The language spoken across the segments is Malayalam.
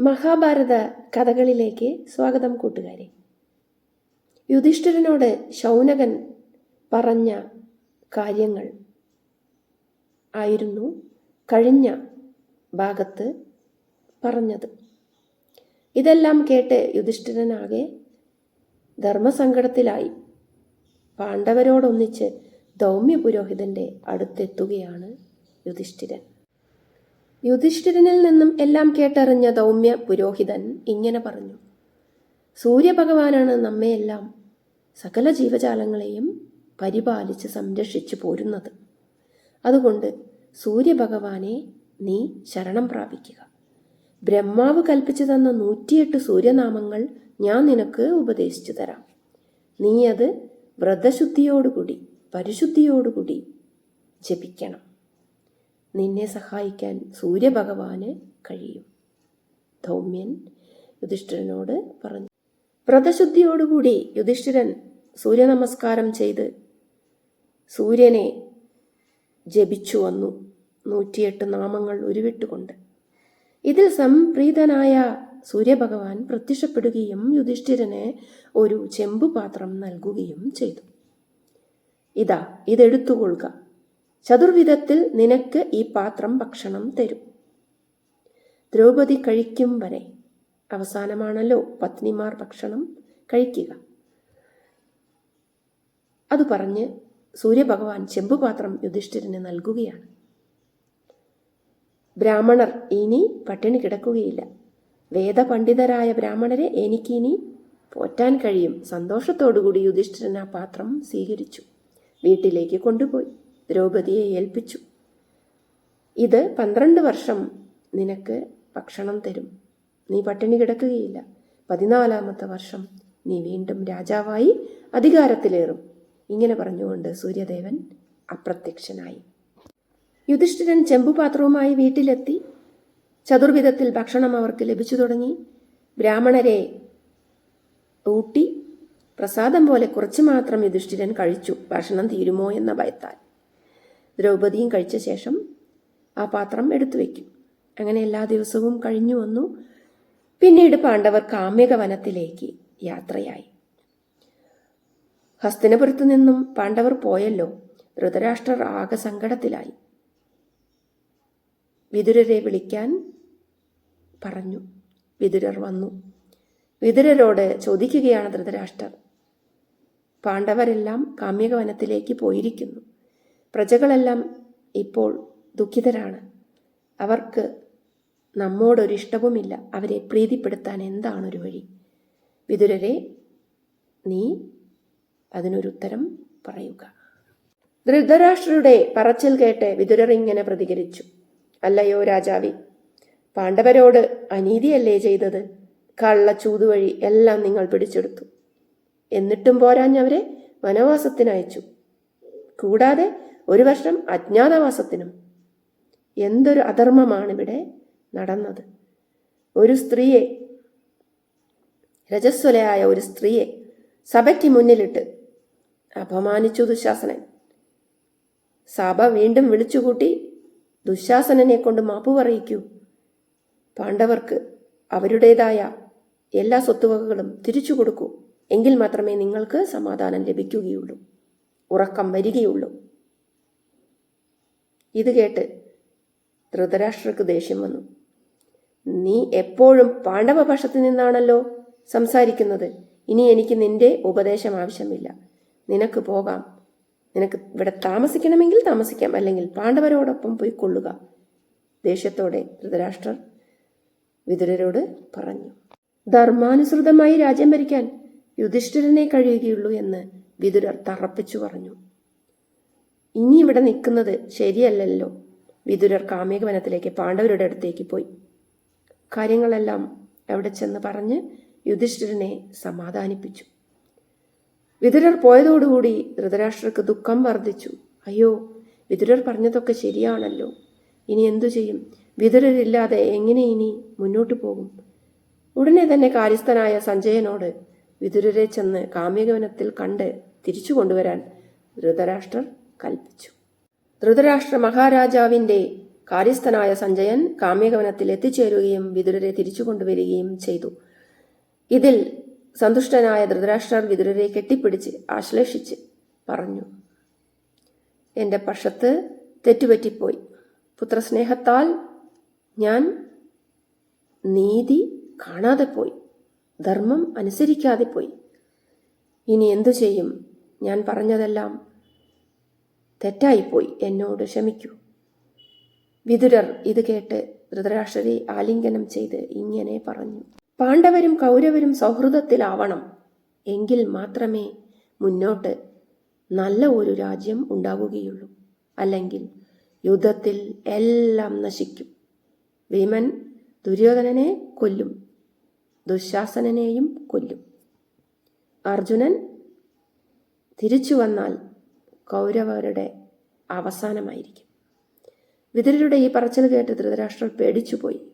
മഹാഭാരത കഥകളിലേക്ക് സ്വാഗതം കൂട്ടുകാരെ. യുധിഷ്ഠിരനോട് ശൗനകൻ പറഞ്ഞ കാര്യങ്ങൾ ആയിരുന്നു കഴിഞ്ഞ ഭാഗത്ത് പറഞ്ഞത്. ഇതെല്ലാം കേട്ട് യുധിഷ്ഠിരനാകെ ധർമ്മസങ്കടത്തിലായി. പാണ്ഡവരോടൊന്നിച്ച് ദൗമ്യ പുരോഹിതന്റെ അടുത്തെത്തുകയാണ് യുധിഷ്ഠിരൻ. യുധിഷ്ഠിരനിൽ നിന്നും എല്ലാം കേട്ടറിഞ്ഞ ദൗമ്യ പുരോഹിതൻ ഇങ്ങനെ പറഞ്ഞു. സൂര്യഭഗവാനാണ് നമ്മയെല്ലാം സകല ജീവജാലങ്ങളെയും പരിപാലിച്ച് സംരക്ഷിച്ചു പോരുന്നത്. അതുകൊണ്ട് സൂര്യഭഗവാനെ നീ ശരണം പ്രാപിക്കുക. ബ്രഹ്മാവ് കൽപ്പിച്ചു തന്ന നൂറ്റിയെട്ട് സൂര്യനാമങ്ങൾ ഞാൻ നിനക്ക് ഉപദേശിച്ചു തരാം. നീ അത് വ്രതശുദ്ധിയോടുകൂടി പരിശുദ്ധിയോടുകൂടി ജപിക്കണം. നിന്നെ സഹായിക്കാൻ സൂര്യഭഗവാന് കഴിയും. ധൗമ്യൻ യുധിഷ്ഠിരനോട് പറഞ്ഞു. വ്രതശുദ്ധിയോടുകൂടി യുധിഷ്ഠിരൻ സൂര്യനമസ്കാരം ചെയ്ത് സൂര്യനെ ജപിച്ചു വന്നു. നൂറ്റിയെട്ട് നാമങ്ങൾ ഉരുവിട്ടുകൊണ്ട്. ഇതിൽ സംപ്രീതനായ സൂര്യഭഗവാൻ പ്രത്യക്ഷപ്പെടുകയും യുധിഷ്ഠിരന് ഒരു ചെമ്പുപാത്രം നൽകുകയും ചെയ്തു. ഇതാ ഇതെടുത്തുകൊള്ളുക. ചതുർവിധത്തിൽ നിനക്ക് ഈ പാത്രം ഭക്ഷണം തരും. ദ്രൗപദി കഴിക്കും വരെ. അവസാനമാണല്ലോ പത്നിമാർ ഭക്ഷണം കഴിക്കുക. അത് പറഞ്ഞ് സൂര്യഭഗവാൻ ചെമ്പുപാത്രം യുധിഷ്ഠിരന് നൽകുകയാണ്. ബ്രാഹ്മണർ ഇനി പട്ടിണി കിടക്കുകയില്ല. വേദപണ്ഡിതരായ ബ്രാഹ്മണരെ എനിക്കിനി പോറ്റാൻ കഴിയും. സന്തോഷത്തോടുകൂടി യുധിഷ്ഠിരൻ ആ പാത്രം സ്വീകരിച്ചു. വീട്ടിലേക്ക് കൊണ്ടുപോയി. ദ്രൗപദിയെ ഏൽപ്പിച്ചു. ഇത് പന്ത്രണ്ട് വർഷം നിനക്ക് ഭക്ഷണം തരും. നീ പട്ടിണി കിടക്കുകയില്ല. പതിനാലാമത്തെ വർഷം നീ വീണ്ടും രാജാവായി അധികാരത്തിലേറും. ഇങ്ങനെ പറഞ്ഞുകൊണ്ട് സൂര്യദേവൻ അപ്രത്യക്ഷനായി. യുധിഷ്ഠിരൻ ചെമ്പുപാത്രവുമായി വീട്ടിലെത്തി. ചതുർവിധത്തിൽ ഭക്ഷണം അവർക്ക് ലഭിച്ചു തുടങ്ങി. ബ്രാഹ്മണരെ ഊട്ടി. പ്രസാദം പോലെ കുറച്ചു മാത്രം യുധിഷ്ഠിരൻ കഴിച്ചു. ഭക്ഷണം തീരുമോ എന്ന ഭയത്താൽ. ദ്രൗപദിയും കഴിച്ച ശേഷം ആ പാത്രം എടുത്തു വയ്ക്കും അങ്ങനെ എല്ലാ ദിവസവും കഴിഞ്ഞു വന്നു. പിന്നീട് പാണ്ഡവർ കാമ്യക വനത്തിലേക്ക് യാത്രയായി. ഹസ്തിനപുരത്തു നിന്നും പാണ്ഡവർ പോയല്ലോ. ധൃതരാഷ്ട്രർ ആകെ സങ്കടത്തിലായി. വിതുരരെ വിളിക്കാൻ പറഞ്ഞു. വിതുരർ വന്നു. വിതുരരോട് ചോദിക്കുകയാണ് ധൃതരാഷ്ട്രർ. പാണ്ഡവരെല്ലാം കാമ്യക വനത്തിലേക്ക് പോയിരിക്കുന്നു. പ്രജകളെല്ലാം ഇപ്പോൾ ദുഃഖിതരാണ്. അവർക്ക് നമ്മോടൊരിഷ്ടവുമില്ല. അവരെ പ്രീതിപ്പെടുത്താൻ എന്താണൊരു വഴി? വിതുരരെ നീ അതിനൊരു ഉത്തരം പറയുക. ധൃതരാഷ്ട്രരുടെ പറച്ചിൽ കേട്ട് വിതുരർ ഇങ്ങനെ പ്രതികരിച്ചു. അല്ലയോ രാജാവി പാണ്ഡവരോട് അനീതിയല്ലേ ചെയ്തത്? കള്ള ചൂതുവഴി എല്ലാം നിങ്ങൾ പിടിച്ചെടുത്തു. എന്നിട്ടും പോരാഞ്ഞവരെ വനവാസത്തിനയച്ചു. കൂടാതെ ഒരു വർഷം അജ്ഞാതവാസത്തിനും എന്തൊരു അധർമ്മമാണ് ഇവിടെ നടന്നത്. ഒരു സ്ത്രീയെ രജസ്വലയായ ഒരു സ്ത്രീയെ സഭയ്ക്ക് മുന്നിലിട്ട് അപമാനിച്ചു ദുശാസനൻ. സഭ വീണ്ടും വിളിച്ചുകൂട്ടി ദുശാസനനെ കൊണ്ട് മാപ്പ് പറയിക്കൂ. പാണ്ഡവർക്ക് അവരുടേതായ എല്ലാ സ്വത്തുവകകളും തിരിച്ചു കൊടുക്കൂ എങ്കിൽ മാത്രമേ നിങ്ങൾക്ക് സമാധാനം ലഭിക്കുകയുള്ളൂ. ഉറക്കം വരികയുള്ളൂ. ഇത് കേട്ട് ധൃതരാഷ്ട്രക്ക് ദേഷ്യം വന്നു. നീ എപ്പോഴും പാണ്ഡവപക്ഷത്ത് നിന്നാണല്ലോ സംസാരിക്കുന്നത്. ഇനി എനിക്ക് നിന്റെ ഉപദേശം ആവശ്യമില്ല. നിനക്ക് പോകാം. നിനക്ക് ഇവിടെ താമസിക്കണമെങ്കിൽ താമസിക്കാം. അല്ലെങ്കിൽ പാണ്ഡവരോടൊപ്പം പോയി കൊള്ളുക. ദേഷ്യത്തോടെ ധൃതരാഷ്ട്രർ വിതുരരോട് പറഞ്ഞു. ധർമാനുസൃതമായി രാജ്യം ഭരിക്കാൻ യുധിഷ്ഠിരനെ കഴിയുകയുള്ളൂ എന്ന് വിതുരർ തറപ്പിച്ചു പറഞ്ഞു. ഇനി ഇവിടെ നിൽക്കുന്നത് ശരിയല്ലല്ലോ. വിതുരർ കാമ്യകവനത്തിലേക്ക് പാണ്ഡവരുടെ അടുത്തേക്ക് പോയി. കാര്യങ്ങളെല്ലാം അവിടെ ചെന്ന് പറഞ്ഞ് യുധിഷ്ഠിരനെ സമാധാനിപ്പിച്ചു. വിതുരർ പോയതോടുകൂടി ധൃതരാഷ്ട്രർക്ക് ദുഃഖം വർദ്ധിച്ചു. അയ്യോ വിതുരർ പറഞ്ഞതൊക്കെ ശരിയാണല്ലോ. ഇനി എന്തു ചെയ്യും? വിതുരരില്ലാതെ എങ്ങനെ ഇനി മുന്നോട്ടു പോകും? ഉടനെ തന്നെ കാര്യസ്ഥനായ സഞ്ജയനോട് വിതുരരെ ചെന്ന് കാമ്യകവനത്തിൽ കണ്ട് തിരിച്ചു കൊണ്ടുവരാൻ ധൃതരാഷ്ട്രർ കൽപ്പിച്ചു. ധൃതരാഷ്ട്ര മഹാരാജാവിന്റെ കാര്യസ്ഥനായ സഞ്ജയൻ കാമ്യകവനത്തിൽ എത്തിച്ചേരുകയും വിതുരരെ തിരിച്ചു കൊണ്ടുവരികയും ചെയ്തു. ഇതിൽ സന്തുഷ്ടനായ ധൃതരാഷ്ട്രർ വിതുരരെ കെട്ടിപ്പിടിച്ച് ആശ്ലേഷിച്ച് പറഞ്ഞു എന്റെ പക്ഷത്ത് തെറ്റുപറ്റിപ്പോയി. പുത്രസ്നേഹത്താൽ ഞാൻ നീതി കാണാതെ പോയി. ധർമ്മം അനുസരിക്കാതെ പോയി. ഇനി എന്തു ചെയ്യും? ഞാൻ പറഞ്ഞതെല്ലാം തെറ്റായിപ്പോയി. എന്നോട് ക്ഷമിക്കൂ. വിതുരർ ഇത് കേട്ട് ധൃതരാഷ്ട്രരെ ആലിംഗനം ചെയ്ത് ഇങ്ങനെ പറഞ്ഞു. പാണ്ഡവരും കൗരവരും സൗഹൃദത്തിലാവണം. എങ്കിൽ മാത്രമേ മുന്നോട്ട് നല്ല ഒരു രാജ്യം ഉണ്ടാവുകയുള്ളൂ. അല്ലെങ്കിൽ യുദ്ധത്തിൽ എല്ലാം നശിക്കും. ഭീമൻ ദുര്യോധനനെ കൊല്ലും. ദുശാസനനെയും കൊല്ലും. അർജുനൻ തിരിച്ചു വന്നാൽ കൗരവരുടെ അവസാനമായിരിക്കും. വിതുരരുടെ ഈ പറച്ചിൽ കേട്ട് ധൃതരാഷ്ട്രർ പേടിച്ചുപോയി.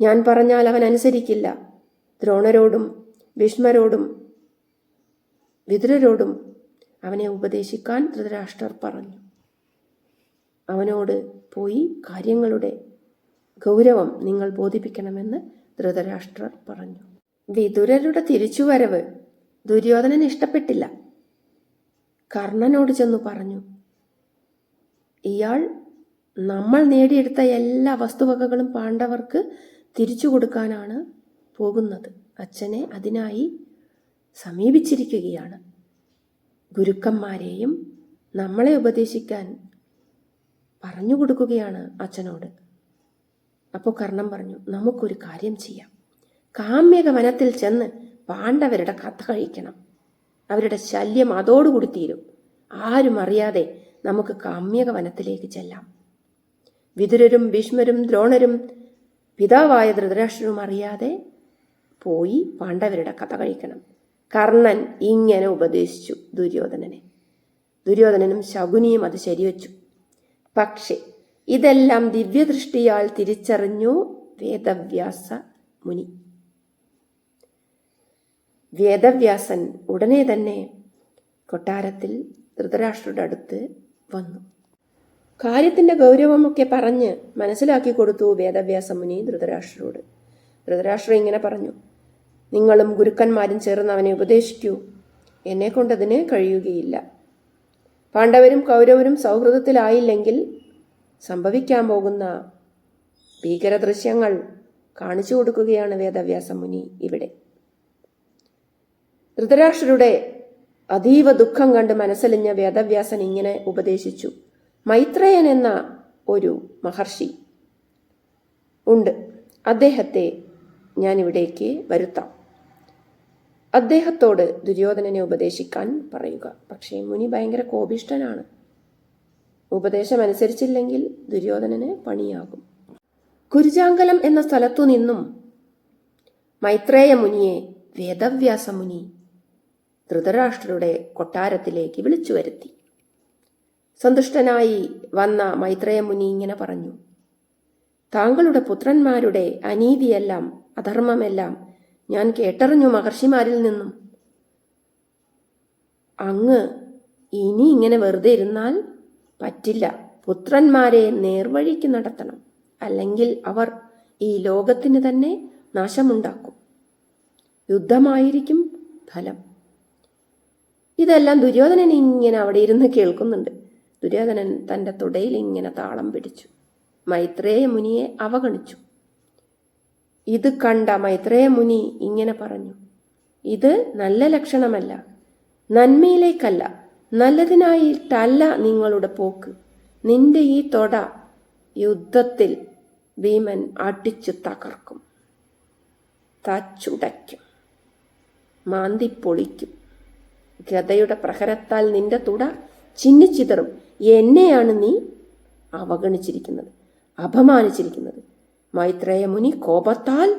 ഞാൻ പറഞ്ഞാൽ അവൻ അനുസരിക്കില്ല. ദ്രോണരോടും ഭീഷ്മരോടും വിതുരരോടും അവനെ ഉപദേശിക്കാൻ ധൃതരാഷ്ട്രർ പറഞ്ഞു. അവനോട് പോയി കാര്യങ്ങളുടെ ഗൗരവം നിങ്ങൾ ബോധിപ്പിക്കണമെന്ന് ധൃതരാഷ്ട്രർ പറഞ്ഞു. വിതുരരുടെ തിരിച്ചുവരവ് ദുര്യോധനൻ ഇഷ്ടപ്പെട്ടില്ല. കർണനോട് ചെന്നു പറഞ്ഞു ഇയാൾ നമ്മൾ നേടിയെടുത്ത എല്ലാ വസ്തുവകകളും പാണ്ഡവർക്ക് തിരിച്ചു കൊടുക്കാനാണ് പോകുന്നത്. അച്ഛനെ അതിനായി സമീപിച്ചിരിക്കുകയാണ്. ഗുരുക്കന്മാരെയും നമ്മളെ ഉപദേശിക്കാൻ പറഞ്ഞു കൊടുക്കുകയാണ് അച്ഛനോട്. അപ്പോൾ കർണം പറഞ്ഞു നമുക്കൊരു കാര്യം ചെയ്യാം. കാമ്യക വനത്തിൽ ചെന്ന് പാണ്ഡവരുടെ കഥ കഴിക്കണം. അവരുടെ ശല്യം അതോടുകൂടി തീരും. ആരും അറിയാതെ നമുക്ക് കാമ്യക വനത്തിലേക്ക് ചെല്ലാം. വിതുരരും ഭീഷ്മരും ദ്രോണരും പിതാവായ ധൃതരാഷ്ട്രനും അറിയാതെ പോയി പാണ്ഡവരുടെ കഥ കഴിക്കണം. കർണൻ ഇങ്ങനെ ഉപദേശിച്ചു ദുര്യോധനനെ. ദുര്യോധനനും ശകുനിയും അത് ശരിവച്ചു. പക്ഷേ ഇതെല്ലാം ദിവ്യദൃഷ്ടിയാൽ തിരിച്ചറിഞ്ഞു വേദവ്യാസ മുനി. വേദവ്യാസൻ ഉടനെ തന്നെ കൊട്ടാരത്തിൽ ധൃതരാഷ്ട്രരുടെ അടുത്ത് വന്നു. കാര്യത്തിന്റെ ഗൗരവമൊക്കെ പറഞ്ഞ് മനസ്സിലാക്കി കൊടുത്തു വേദവ്യാസ മുനി ധൃതരാഷ്ട്രരോട്. ധൃതരാഷ്ട്രം ഇങ്ങനെ പറഞ്ഞു നിങ്ങളും ഗുരുക്കന്മാരും ചേർന്ന് അവനെ ഉപദേശിക്കൂ. എന്നെ കൊണ്ടതിന് കഴിയുകയില്ല. പാണ്ഡവരും കൗരവരും സൗഹൃദത്തിലായില്ലെങ്കിൽ സംഭവിക്കാൻ പോകുന്ന ഭീകര ദൃശ്യങ്ങൾ കാണിച്ചു കൊടുക്കുകയാണ് വേദവ്യാസ മുനി ഇവിടെ. ധൃതരാഷ്ട്രരുടെ അതീവ ദുഃഖം കണ്ട് മനസ്സലിഞ്ഞ വേദവ്യാസൻ ഇങ്ങനെ ഉപദേശിച്ചു. മൈത്രേയൻ എന്ന ഒരു മഹർഷി ഉണ്ട്. അദ്ദേഹത്തെ ഞാനിവിടേക്ക് വരുത്താം. അദ്ദേഹത്തോട് ദുര്യോധനനെ ഉപദേശിക്കാൻ പറയുക. പക്ഷേ മുനി ഭയങ്കര കോപിഷ്ടനാണ് ഉപദേശം അനുസരിച്ചില്ലെങ്കിൽ ദുര്യോധനന് പണിയാകും. കുരുജാങ്കലം എന്ന സ്ഥലത്തു നിന്നും മൈത്രേയ മുനിയെ വേദവ്യാസ മുനി ധൃതരാഷ്ട്രരുടെ കൊട്ടാരത്തിലേക്ക് വിളിച്ചു വരുത്തി. സന്തുഷ്ടനായി വന്ന മൈത്രേയ മുനി ഇങ്ങനെ പറഞ്ഞു താങ്കളുടെ പുത്രന്മാരുടെ അനീതിയെല്ലാം അധർമ്മമെല്ലാം ഞാൻ കേട്ടറിഞ്ഞു മഹർഷിമാരിൽ നിന്നും. അങ്ങ് ഇനി ഇങ്ങനെ വെറുതെ ഇരുന്നാൽ പറ്റില്ല. പുത്രന്മാരെ നേർവഴിക്ക് നടത്തണം. അല്ലെങ്കിൽ അവർ ഈ ലോകത്തിന് തന്നെ നാശമുണ്ടാക്കും. യുദ്ധമായിരിക്കും ഫലം. ഇതെല്ലാം ദുര്യോധനൻ ഇങ്ങനെ അവിടെ ഇരുന്ന് കേൾക്കുന്നുണ്ട്. ദുര്യോധനൻ തന്റെ തുടയിൽ ഇങ്ങനെ താളം പിടിച്ചു. മൈത്രേയ മുനിയെ അവഗണിച്ചു. ഇത് കണ്ട മൈത്രേയ മുനി ഇങ്ങനെ പറഞ്ഞു. ഇത് നല്ല ലക്ഷണമല്ല. നന്മയിലേക്കല്ല. നല്ലതിനായിട്ടല്ല നിങ്ങളുടെ പോക്ക്. നിന്റെ ഈ തൊട യുദ്ധത്തിൽ ഭീമൻ അടിച്ചു തകർക്കും. തച്ചുടയ്ക്കും. മാന്തിപ്പൊളിക്കും ഗതയുടെ പ്രഹരത്താൽ നിന്റെ തുട ചിന്നിച്ചിതറും എന്നെയാണ് നീ അവഗണിച്ചിരിക്കുന്നത് അപമാനിച്ചിരിക്കുന്നത്. മൈത്രേയ മുനി കോപത്താൽ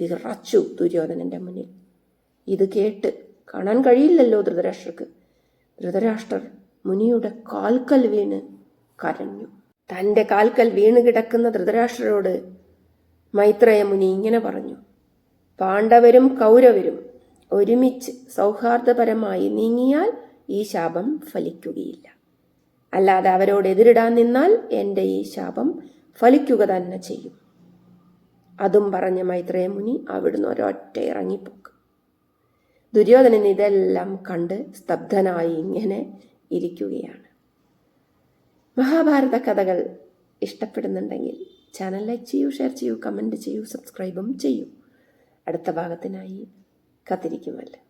വിറച്ചു ദുര്യോധനന്റെ മുന്നിൽ. ഇത് കേട്ട് കാണാൻ കഴിയില്ലല്ലോ ധൃതരാഷ്ട്രക്ക് ധൃതരാഷ്ട്രർ മുനിയുടെ കാൽക്കൽ വീണ് കരഞ്ഞു. തന്റെ കാൽക്കൽ വീണ് കിടക്കുന്ന ധൃതരാഷ്ട്രരോട് മൈത്രേയ മുനി ഇങ്ങനെ പറഞ്ഞു. പാണ്ഡവരും കൗരവരും ഒരുമിച്ച് സൗഹാർദ്ദപരമായി നീങ്ങിയാൽ ഈ ശാപം ഫലിക്കുകയില്ല. അല്ലാതെ അവരോട് എതിരിടാൻ നിന്നാൽ എന്റെ ഈ ശാപം ഫലിക്കുക തന്നെ ചെയ്യും. അതും പറഞ്ഞ മൈത്രേയ മുനി അവിടുന്ന് ഒരൊറ്റ ഇറങ്ങിപ്പോക്ക്. ദുര്യോധനൻ ഇതെല്ലാം കണ്ട് സ്തബ്ധനായി ഇങ്ങനെ ഇരിക്കുകയാണ്. മഹാഭാരത കഥകൾ ഇഷ്ടപ്പെടുന്നുണ്ടെങ്കിൽ ചാനൽ ലൈക്ക് ചെയ്യൂ ഷെയർ ചെയ്യൂ കമന്റ് ചെയ്യൂ സബ്സ്ക്രൈബും ചെയ്യൂ. അടുത്ത ഭാഗത്തിനായി കാത്തിരിക്കുമല്ലോ.